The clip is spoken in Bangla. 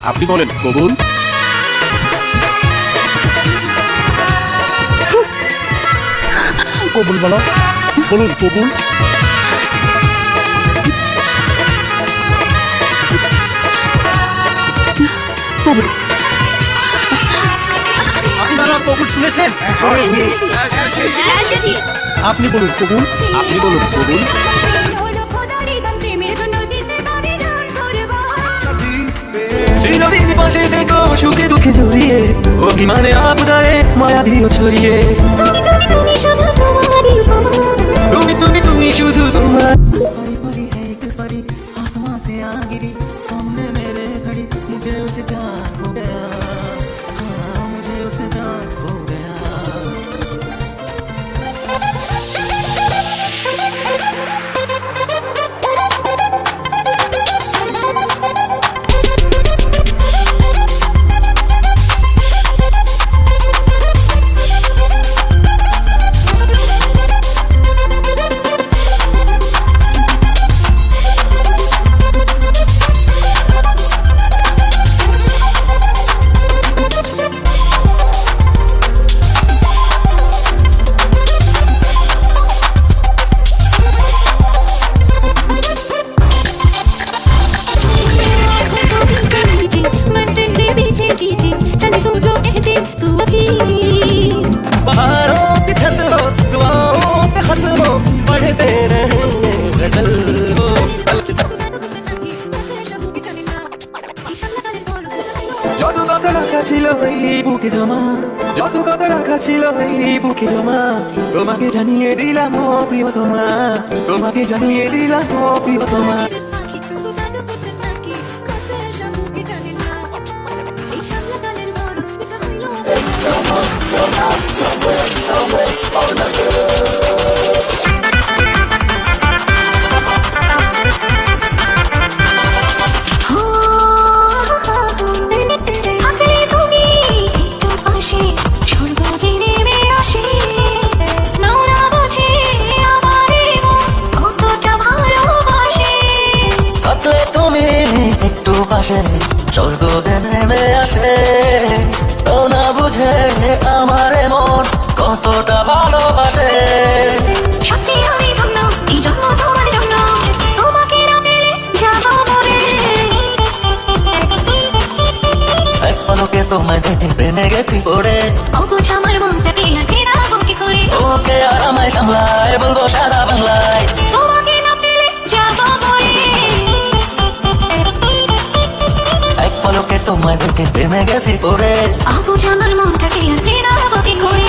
আপনি বলেন কবুল? কবুল বলো। বলুন কবুল? কবুল। আপনারা কবুল শুনেছেন? আপনি বলুন কবুল? আপনি বলুন কবুল? থেকো সুখে দুঃখে জড়িয়ে অভিমানে আপনারে মায়া দিও ছড়িয়ে তুমি তুমি তুমি শুধু তোমার परी परी है एक परी आसमां से आ गिरी রাখা ছিল এই বুকে জমা। যত কথা রাখা ছিল এই বুকে জমা। তোমাকে জানিয়ে দিলাম ও প্রিয়তমা তোমাকে জানিয়ে দিলাম ও প্রিয়তমা থাকলে নেমে আসে। তো না বুঝে আমার মন কতটা ভালোবাসে। সত্যি আমি ধন্য এই জন্য তোমার জন্য। তোমাকে না পেলে যাব মরে। এক পলকে তোমায় দেখে প্রেমে গেছি পড়ে। অবুঝ আমার মনটাকে আটকে রাখব কি করে। ওকে আর আমায় সামলায় বলব সারা বাংলায়। বুকে প্রেমে গেছি পড়ে। আবু জানার মনটাকে আর ফেরা হবে কি করে।